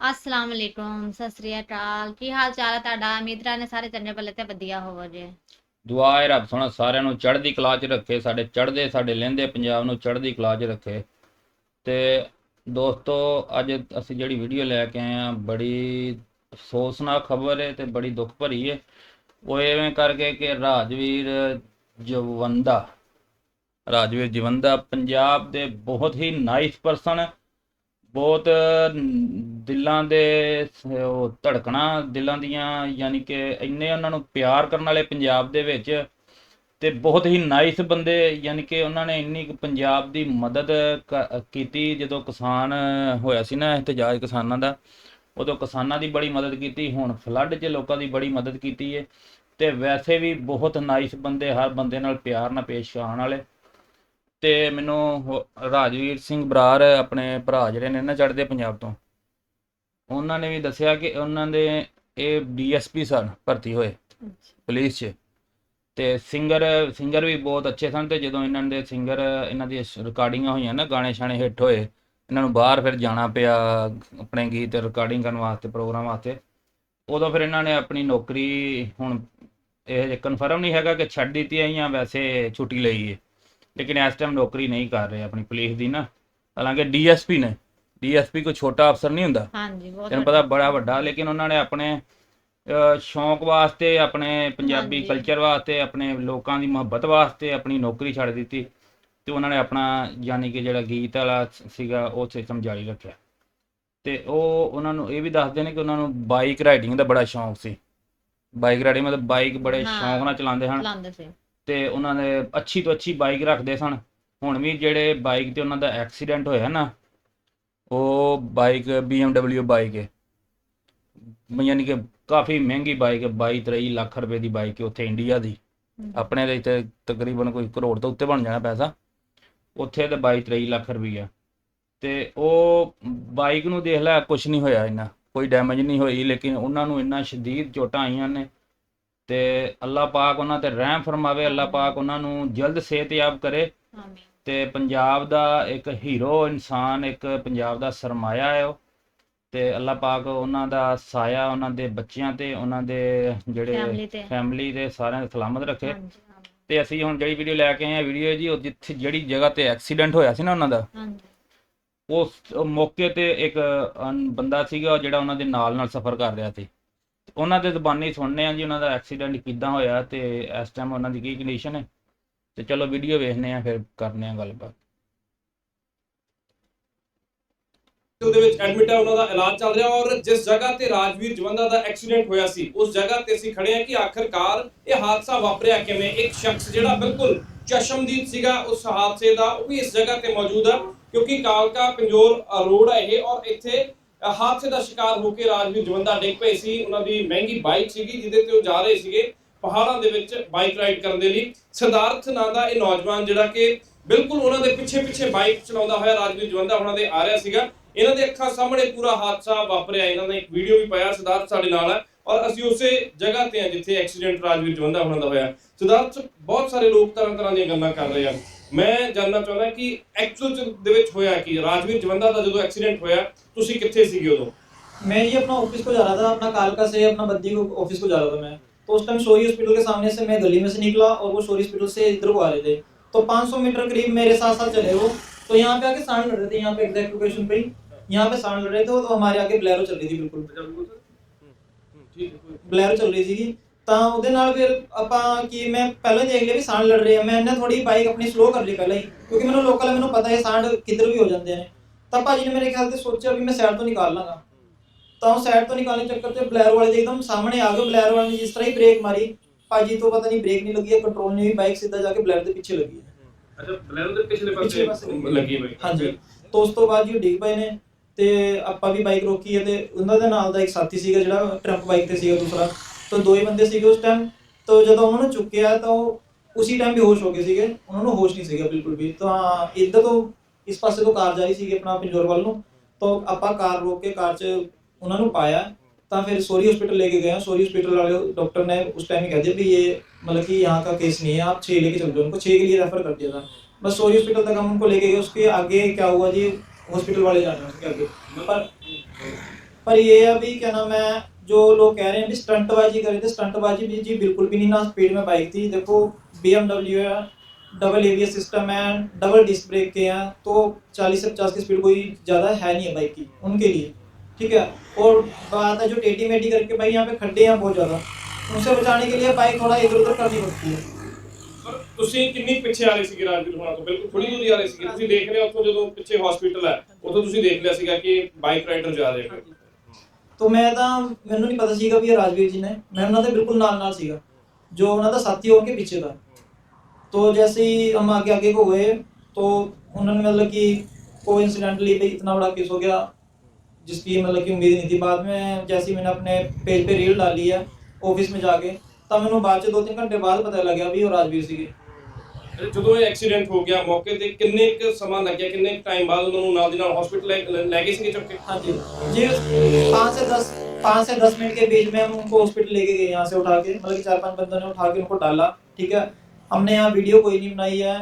ਅਸਲਾਮ ਅਲੈਕੁਮ, ਸਤਿ ਸ੍ਰੀ ਅਕਾਲ। ਕੀ ਹਾਲ ਚਾਲ ਹੈ ਤੁਹਾਡਾ? ਉਮੀਦ ਨੇ ਸਾਰੇ ਚੰਗੇ ਭਲੇ ਤੇ ਵਧੀਆ ਹੋਵੋ ਜੇ ਦੁਆ ਹੈ ਰੱਬ ਸੋਹਣਾ ਸਾਰਿਆਂ ਨੂੰ ਚੜ੍ਹਦੀ ਕਲਾ 'ਚ ਰੱਖੇ, ਸਾਡੇ ਚੜ੍ਹਦੇ, ਸਾਡੇ ਲਹਿੰਦੇ ਪੰਜਾਬ ਨੂੰ ਚੜ੍ਹਦੀ ਕਲਾ 'ਚ ਰੱਖੇ। ਤੇ ਦੋਸਤੋ, ਅੱਜ ਅਸੀਂ ਜਿਹੜੀ ਵੀਡੀਓ ਲੈ ਕੇ ਆਏ ਆ ਬੜੀ ਅਫਸੋਸਨਾਕ ਖਬਰ ਹੈ ਤੇ ਬੜੀ ਦੁੱਖ ਭਰੀ ਹੈ ਉਹ ਐਵੇਂ ਕਰਕੇ ਕਿ ਰਾਜਵੀਰ ਜਵੰਦਾ ਰਾਜਵੀਰ ਜਵੰਦਾ ਪੰਜਾਬ ਦੇ ਬਹੁਤ ਹੀ ਨਾਈਸ ਪਰਸਨ ਬਹੁਤ ਦਿਲਾਂ ਦੇ ਉਹ ਧੜਕਣਾ ਦਿਲਾਂ ਦੀਆਂ, ਯਾਨੀ ਕਿ ਇੰਨੇ ਉਹਨਾਂ ਨੂੰ ਪਿਆਰ ਕਰਨ ਵਾਲੇ ਪੰਜਾਬ ਦੇ ਵਿੱਚ ਤੇ ਬਹੁਤ ਹੀ ਨਾਈਸ ਬੰਦੇ, ਯਾਨੀ ਕਿ ਉਹਨਾਂ ਨੇ ਇੰਨੀ ਪੰਜਾਬ ਦੀ ਮਦਦ ਕ- ਕੀਤੀ ਜਦੋਂ ਕਿਸਾਨ ਹੋਇਆ ਸੀ ਨਾ ਇhtਜਾਜ ਕਿਸਾਨਾਂ ਦਾ, ਉਦੋਂ ਕਿਸਾਨਾਂ ਦੀ ਬੜੀ ਮਦਦ ਕੀਤੀ, ਹੁਣ ਫਲੱਡ 'ਚ ਲੋਕਾਂ ਦੀ ਬੜੀ ਮਦਦ ਕੀਤੀ ਹੈ ਤੇ ਵੈਸੇ ਵੀ ਬਹੁਤ ਨਾਈਸ ਬੰਦੇ, ਹਰ ਬੰਦੇ ਨਾਲ ਪਿਆਰ ਨਾਲ ਪੇਸ਼ ਆਉਣ ਵਾਲੇ। ਤੇ ਮੈਨੂੰ ਰਾਜਵੀਰ ਸਿੰਘ ਬਰਾੜ ਆਪਣੇ ਭਰਾ ਜਿਹੜੇ ਨੇ ਨਾ ਚੜ੍ਹਦੇ ਪੰਜਾਬ ਤੋਂ ਉਹਨਾਂ ਨੇ ਵੀ ਦੱਸਿਆ ਕਿ ਉਹਨਾਂ ਦੇ ਇਹ ਡੀਐਸਪੀ ਸਨ ਭਰਤੀ ਹੋਏ ਪੁਲਿਸ 'ਚ। ਤੇ ਸਿੰਗਰ ਸਿੰਗਰ ਵੀ ਬਹੁਤ ਅੱਛੇ ਸਨ ਤੇ ਜਦੋਂ ਇਹਨਾਂ ਦੇ ਸਿੰਗਰ ਇਹਨਾਂ ਦੀ ਰਿਕਾਰਡਿੰਗਾਂ ਹੋਈਆਂ ਨਾ ਗਾਣੇ ਸ਼ਾਣੇ ਹਿੱਟ ਹੋਏ ਇਹਨਾਂ ਨੂੰ ਬਾਹਰ ਫਿਰ ਜਾਣਾ ਪਿਆ ਆਪਣੇ ਗੀਤ ਰਿਕਾਰਡਿੰਗ ਕਰਨ ਵਾਸਤੇ ਪ੍ਰੋਗਰਾਮ ਵਾਸਤੇ ਉਦੋਂ ਫਿਰ ਇਹਨਾਂ ਨੇ ਆਪਣੀ ਨੌਕਰੀ ਹੁਣ ਇਹ ਕਨਫਰਮ ਨਹੀਂ ਹੈਗਾ ਕਿ ਛੱਡ ਦਿੱਤੀ ਹੈ ਜਾਂ ਵੈਸੇ ਛੁੱਟੀ ਲਈ ਹੈ। ਲੇਕਿਨ ਇਸ ਟਾਈਮ ਨੌਕਰੀ ਨਹੀਂ ਕਰ ਰਹੇ ਆਪਣੀ ਪੁਲਿਸ ਦੀ ਨਾ। ਹਾਲਾਂਕਿ ਡੀਐਸਪੀ ਨੇ। ਡੀਐਸਪੀ ਕੋਈ ਛੋਟਾ ਅਫਸਰ ਨਹੀਂ ਹੁੰਦਾ। ਹਾਂਜੀ ਬਹੁਤ ਤੈਨੂੰ ਪਤਾ ਬੜਾ ਵੱਡਾ ਲੇਕਿਨ ਉਹਨਾਂ ਨੇ ਆਪਣੇ ਸ਼ੌਂਕ ਵਾਸਤੇ ਆਪਣੇ ਪੰਜਾਬੀ ਹਾਂਜੀ। ਕਲਚਰ ਵਾਸਤੇ ਆਪਣੇ ਲੋਕਾਂ ਦੀ ਮੁਹੱਬਤ ਵਾਸਤੇ ਆਪਣੀ ਨੌਕਰੀ ਛੱਡ ਦਿੱਤੀ ਤੇ ਉਹਨਾਂ ਨੇ ਆਪਣਾ ਯਾਨੀ ਕਿ ਜਿਹੜਾ ਗੀਤ ਵਾਲਾ ਸ- ਸੀਗਾ ਉਹ ਸਿਸਟਮ ਜਾਰੀ ਰੱਖਿਆ। ਤੇ ਉਹ ਉਹਨਾਂ ਨੂੰ ਇਹ ਵੀ ਦੱਸਦੇ ਨੇ ਕਿ ਉਹਨਾਂ ਨੂੰ ਬਾਈਕ ਰਾਈਡਿੰਗ ਦਾ ਬੜਾ ਸ਼ੌਂਕ ਸੀ। ਬਾਈਕ ਰਾਈਡਿੰਗ ਮਤਲਬ ਬਾਈਕ ਬੜੇ ਹਾਂ। ਸ਼ੌਂਕ ਨਾਲ ਚਲਾਉਂਦੇ ਹਨ। ਚਲਾਉਂਦੇ ਸੀ। ਤੇ ਉਹਨਾਂ ਨੇ ਅੱਛੀ ਤੋਂ ਅੱਛੀ ਬਾਈਕ ਰੱਖਦੇ ਸਨ। ਹੁਣ ਵੀ ਜਿਹੜੇ ਬਾਈਕ ਤੇ ਉਹਨਾਂ ਦਾ ਐਕਸੀਡੈਂਟ ਹੋਇਆ ਨਾ ਉਹ ਬਾਈਕ BMW ਬਾਈਕ ਹੈ ਯਾਨੀ ਕਿ ਕਾਫੀ ਮਹਿੰਗੀ ਬਾਈਕ ਹੈ 22 23 ਲੱਖ ਰੁਪਏ ਦੀ ਬਾਈਕ ਹੈ ਉੱਥੇ ਇੰਡੀਆ ਦੀ। ਆਪਣੇ ਦੇ ਇੱਥੇ ਤਕਰੀਬਨ ਕੋਈ ਕਰੋੜ ਤੋਂ ਉੱਤੇ ਬਣ ਜਾਣਾ ਪੈਸਾ। ਉੱਥੇ ਤੇ 22 23 ਲੱਖ ਰੁਪਈਆ ਤੇ ਉਹ ਬਾਈਕ ਨੂੰ ਦੇਖ ਲੈ ਕੁਝ ਨਹੀਂ ਹੋਇਆ ਇੰਨਾ। ਕੋਈ ਡੈਮੇਜ ਨਹੀਂ ਹੋਈ ਲੇਕਿਨ ਉਹਨਾਂ ਨੂੰ ਇੰਨਾ ਸ਼ਦੀਦ ਚੋਟਾਂ ਆਈਆਂ ਨੇ। ਤੇ ਅੱਲਾਹ ਪਾਕ ਉਹਨਾਂ ਤੇ ਰਹਿਮ ਫਰਮਾਵੇ ਅੱਲਾਹ ਪਾਕ ਉਹਨਾਂ ਨੂੰ ਜਲਦ ਸਿਹਤਯਾਬ ਕਰੇ। ਆਮੀਨ। ਤੇ ਪੰਜਾਬ ਦਾ ਇੱਕ ਹੀਰੋ ਇਨਸਾਨ ਇੱਕ ਪੰਜਾਬ ਦਾ ਸਰਮਾਇਆ ਹੈ ਉਹ। ਤੇ ਅੱਲਾਹ ਪਾਕ ਉਹਨਾਂ ਦਾ ਸਾਇਆ ਉਹਨਾਂ ਦੇ ਬੱਚਿਆਂ ਤੇ ਉਹਨਾਂ ਦੇ ਜਿਹੜੇ ਫੈਮਿਲੀ ਦੇ ਸਾਰਿਆਂ ਦੇ ਸਲਾਮਤ ਰੱਖੇ। ਤੇ ਅਸੀਂ ਹੁਣ ਜਿਹੜੀ ਵੀਡੀਓ ਲੈ ਕੇ ਆਏ ਆ ਵੀਡੀਓ ਜੀ ਉਹ ਜਿੱਥੇ ਜਿਹੜੀ ਜਗ੍ਹਾ ਤੇ ਐਕਸੀਡੈਂਟ ਹੋਇਆ ਸੀ ਨਾ ਉਹਨਾਂ ਦਾ। ਉਸ ਮੌਕੇ ਤੇ ਇੱਕ ਬੰਦਾ ਸੀਗਾ ਜਿਹੜਾ ਉਹਨਾਂ ਦੇ ਨਾਲ ਨਾਲ ਸਫ਼ਰ ਕਰ ਰਿਹਾ ਸੀ। ਉਹਨਾਂ ਦੇ ਜ਼ੁਬਾਨੀ ਸੁਣਨੇ ਆ ਜੀ, ਉਹਨਾਂ ਦਾ ਐਕਸੀਡੈਂਟ ਕਿੱਦਾਂ ਹੋਇਆ ਤੇ ਇਸ ਟਾਈਮ ਉਹਨਾਂ ਦੀ ਕੀ ਕੰਡੀਸ਼ਨ ਹੈ। ਤੇ ਚਲੋ ਵੀਡੀਓ ਵੇਖਨੇ ਆ ਫਿਰ ਕਰਨੇ ਆ ਗੱਲਬਾਤ। ਉਹਦੇ ਵਿੱਚ ਐਡਮਿਟ ਹੈ, ਉਹਨਾਂ ਦਾ ਇਲਾਜ ਚੱਲ ਰਿਹਾ ਔਰ ਜਿਸ ਜਗ੍ਹਾ ਤੇ ਰਾਜਵੀਰ ਜਵੰਦਾ ਦਾ ਐਕਸੀਡੈਂਟ ਹੋਇਆ ਸੀ, ਉਸ ਜਗ੍ਹਾ ਤੇ ਅਸੀਂ ਖੜੇ ਹਾਂ ਕਿ ਆਖਰਕਾਰ ਇਹ ਹਾਦਸਾ ਵਾਪਰਿਆ ਕਿਵੇਂ? ਇੱਕ ਸ਼ਖਸ ਜਿਹੜਾ ਬਿਲਕੁਲ ਚਸ਼ਮਦੀਦ ਸੀਗਾ, ਉਸ ਹਾਦਸੇ ਦਾ ਉਹ ਵੀ ਇਸ ਜਗ੍ਹਾ ਤੇ ਮੌਜੂਦ ਹੈ ਕਿਉਂਕਿ ਕਾਲਕਾ ਪੰਜੋਰ ਰੋਡ ਹੈ ਇਹ ਔਰ ਇੱਥੇ ਹਾਦਸੇ ਦਾ ਸ਼ਿਕਾਰ ਹੋ ਕੇ ਰਾਜਵੀਰ ਜਵੰਦਾ ਡਿੱਗ ਪਏ ਸੀ। ਉਹਨਾਂ ਦੀ ਮਹਿੰਗੀ ਬਾਈਕ ਸੀਗੀ, ਜਿਹਦੇ ਤੇ ਉਹ ਜਾ ਰਹੇ ਸੀਗੇ ਪਹਾੜਾਂ ਦੇ ਵਿੱਚ ਬਾਈਕ ਰਾਈਡ ਕਰਨ ਦੇ ਲਈ। ਸਿਧਾਰਥ ਨਾਂ ਦਾ ਇਹ ਨੌਜਵਾਨ ਜਿਹੜਾ ਕਿ ਬਿਲਕੁਲ ਉਹਨਾਂ ਦੇ ਪਿੱਛੇ ਪਿੱਛੇ ਬਾਈਕ ਚਲਾਉਂਦਾ ਹੋਇਆ ਰਾਜਵੀਰ ਜਵੰਦਾ ਉਹਨਾਂ ਦੇ ਆ ਰਿਹਾ ਸੀਗਾ। ਇਹਨਾਂ ਦੇ ਅੱਖਾਂ ਸਾਹਮਣੇ ਪੂਰਾ ਹਾਦਸਾ ਵਾਪਰਿਆ। ਇਹਨਾਂ ਨੇ ਇੱਕ ਵੀਡੀਓ ਵੀ ਪਾਇਆ ਸਿਧਾਰਥ ਸਾਡੇ ਨਾਲ ਹੈ ਔਰ ਅਸੀਂ ਉਸੇ ਜਗ੍ਹਾ ਤੇ ਹਾਂ ਜਿੱਥੇ ਐਕਸੀਡੈਂਟ ਰਾਜਵੀਰ ਜਵੰਦਾ ਉਹਨਾਂ ਦਾ ਹੋਇਆ। ਸਿਧਾਰਥ, ਬਹੁਤ ਸਾਰੇ ਲੋਕ ਤਰ੍ਹਾਂ ਤਰ੍ਹਾਂ ਦੀਆਂ ਗੱਲਾਂ ਕਰ ਰਹੇ ਆ ਮੈਂ ਜਾਨਣਾ ਚਾਹੁੰਦਾ ਕਿ ਐਕਚੁਅਲ ਦੇ ਵਿੱਚ ਹੋਇਆ ਕਿ ਰਾਜਵੀਰ ਜਵੰਦਾ ਦਾ ਜਦੋਂ ਐਕਸੀਡੈਂਟ ਹੋਇਆ ਤੁਸੀਂ ਕਿੱਥੇ ਸੀਗੇ ਉਦੋਂ मैं ये अपना ऑफिस को जा रहा था अपना कालका से अपना बद्दी को ऑफिस को जा रहा था मैं तो उस टाइम शोरी हॉस्पिटल के सामने से मैं गली में से निकला और वो शोरी हॉस्पिटल से इधर को आ रहे थे तो 500 मीटर करीब मेरे साथ साथ चले वो तो यहाँ पे आके सांड लड़ रहे थे यहाँ पे एग्जैक्ट लोकेशन पे ही यहाँ पे सांड लड़ रहे थे तो हमारे आगे ब्लैरो चल रही थी बिल्कुल ਠੀਕ ਹੈ ਬਲੈਰੋ ਚੱਲ ਰਹੀ ਸੀਗੀ ਤਾਂ ਉਹਦੇ ਨਾਲ ਫਿਰ ਆਪਾਂ ਕੀ ਮੈਂ ਪਹਿਲਾਂ ਦੇਖ ਲਿਆ ਵੀ ਸਾਂਡ ਲੜ ਰਹੇ ਆ। ਮੈਂ ਇਹਨੇ ਥੋੜੀ ਬਾਈਕ ਆਪਣੀ ਸਲੋ ਕਰ ਲਈ ਪਹਿਲਾਂ ਹੀ ਕਿਉਂਕਿ ਮੈਨੂੰ ਲੋਕਲ ਮੈਨੂੰ ਪਤਾ ਹੈ ਸਾਂਡ ਕਿੱਧਰ ਵੀ ਹੋ ਜਾਂਦੇ ਨੇ। ਤਾਂ ਭਾਜੀ ਨੇ ਮੇਰੇ ਖਿਆਲ ਤੇ ਸੋਚਿਆ ਵੀ ਮੈਂ ਸਾਈਡ ਤੋਂ ਨਿਕਾਲ ਲਾਂਗਾ। ਤਾਂ ਉਹ ਸਾਈਡ ਤੋਂ ਨਿਕਾਲਣ ਚੱਕਰ ਤੇ ਬਲੈਰੋ ਵਾਲੇ ਦੇ ਇੱਕਦਮ ਸਾਹਮਣੇ ਆ ਗਏ। ਬਲੈਰੋ ਵਾਲੇ ਨੇ ਜਿਸ ਤਰ੍ਹਾਂ ਹੀ ਬ੍ਰੇਕ ਮਾਰੀ। ਭਾਜੀ ਤੋਂ ਪਤਾ ਨਹੀਂ ਬ੍ਰੇਕ ਨਹੀਂ ਲੱਗੀ ਕੰਟਰੋਲ ਨਹੀਂ ਹੋਈ ਬਾਈਕ ਸਿੱਧਾ ਜਾ ਕੇ ਬਲੈਰੋ ਦੇ ਪਿੱਛੇ ਲੱਗੀ ਅੱਛਾ ਬਲੈਰੋ ਦੇ ਪਿਛਲੇ ਪਾਸੇ ਲੱਗੀ ਹੋਈ। ਹਾਂਜੀ। ਤੋਂ ਉਸ ਤੋਂ ਬਾਅਦ ਜੀ ਉਹ ਡਿੱਗ ਪਏ ਨੇ ਤੇ ਆਪਾਂ ਵੀ ਬਾਈਕ ਰੋਕੀ ਹੈ ਤੇ ਉਹਨਾਂ ਦੇ ਨਾਲ ਦਾ ਇੱਕ ਸਾਥੀ ਸੀਗਾ ਜਿਹੜਾ ਟਰੰਪ ਬਾਈਕ ਤੇ ਸੀਗਾ ਦੂਸਰਾ। ਤੋਂ ਦੋ ਹੀ ਬੰਦੇ ਸੀਗੇ ਉਸ ਟਾਈਮ ਤੋਂ ਜਦੋਂ ਉਹਨਾਂ ਨੂੰ ਚੁੱਕਿਆ ਤਾਂ ਉਹ ਉਸੇ ਟਾਈਮ ਬੇਹੋਸ਼ ਹੋ ਗਏ ਸੀਗੇ ਉਹਨਾਂ ਨੂੰ ਹੋਸ਼ ਨਹੀਂ ਸੀਗਾ ਬਿਲਕੁਲ ਵੀ ਤਾਂ ਇੱਧਰ ਤੋਂ ਇਸ ਪਾਸੇ ਤੋਂ ਕਾਰ ਜਾ ਰਹੀ ਸੀਗੀ ਆਪਣਾ ਪਿੰਜੋਰ ਵੱਲ ਨੂੰ ਤੋਂ ਆਪਾਂ ਕਾਰ ਰੋਕ ਕੇ ਕਾਰ 'ਚ ਉਹਨਾਂ ਨੂੰ ਪਾਇਆ ਤਾਂ फिर सोरी हॉस्पिटल लेके गए हैं सोरी हॉस्पिटल वाले डॉक्टर ने उस टाइम ही कह दिया भी ये मतलब कि यहाँ का केस नहीं है आप छः लेके चल जाओ उनको छः के लिए रेफर कर दिया था बस सोरी हॉस्पिटल तक हम उनको लेके गए उसके आगे क्या हुआ जी हॉस्पिटल वाले जाने हैं उसके आगे पर पर ये है अभी क्या नाम है जो लोग कह रहे हैं भी स्टंटबाजी करे थे स्टंटबाजी भी जी बिल्कुल भी नहीं ना स्पीड में बाइक थी देखो बी है डबल एवीएस सिस्टम है डबल डिस्क ब्रेक के हैं तो 40 से 50 की स्पीड कोई ज़्यादा है नहीं है बाइक की उनके लिए ठीक है और बात है जो टेढ़ी मेढ़ी करके भाई यहाँ पे खड्डे हैं बहुत ज़्यादा उनसे बचाने के लिए बाइक थोड़ा इधर उधर करनी पड़ती है ਪਰ ਤੁਸੀਂ ਕਿੰਨੀ ਪਿੱਛੇ ਆ ਰਹੇ ਸੀਗੇ ਰਾਜਵੀਰ ਹੋਣਾ ਤੋਂ ਬਿਲਕੁਲ ਥੋੜੀ ਦੂਰੀ ਆ ਰਹੇ ਸੀਗੇ ਤੁਸੀਂ ਦੇਖ ਰਹੇ ਹੋ ਉੱਥੋਂ ਜਦੋਂ ਪਿੱਛੇ ਹਸਪੀਟਲ ਹੈ ਉੱਥੋਂ ਤੁਸੀਂ ਦੇਖ ਲਿਆ ਸੀਗਾ ਕਿ ਬਾਈਕ ਰਾਈਡਰ ਜਾ ਰਹੇ ਨੇ तो मैं ਤਾਂ ਮੈਨੂੰ ਨਹੀਂ ਪਤਾ ਸੀਗਾ ਵੀ ਇਹ ਰਾਜਵੀਰ ਜੀ ਨੇ ਮੈਂ ਉਹਨਾਂ ਦੇ ਬਿਲਕੁਲ ਨਾਲ ਨਾਲ ਸੀਗਾ ਜੋ ਉਹਨਾਂ ਦਾ ਸਾਥੀ ਹੋ उनके पीछे था तो जैसे ही हम आगे आगे को हुए तो उन्होंने मतलब कि कोइंसिडेंटली भाई इतना बड़ा केस हो गया जिसकी मतलब कि उम्मीद नहीं थी बाद में जैसे ही मैंने अपने पेज पे रील डाली है ऑफिस में जाके तब मैंने बाद से दो तीन घंटे बाद पता लगा भी वो राजवीर सीगे ਜਦੋਂ ਇਹ ਐਕਸੀਡੈਂਟ ਹੋ ਗਿਆ ਮੌਕੇ ਤੇ ਕਿੰਨੇ ਕੁ ਸਮਾਂ ਲੱਗਿਆ ਕਿੰਨੇ ਟਾਈਮ ਬਾਅਦ ਉਹਨਾਂ ਨੂੰ ਨਾਲ ਦੀ ਨਾਲ ਹਸਪੀਟਲ ਲੈ ਗਏ ਸੀਗੇ ਚੁੱਕ ਕੇ हाँ जी जी पाँच से दस पाँच से दस मिनट के बीच में हम उनको हॉस्पिटल लेके गए यहाँ से उठा के मतलब कि चार पांच बंदों ने उठा के उनको डाला ठीक है हमने यहाँ वीडियो कोई नहीं बनाई है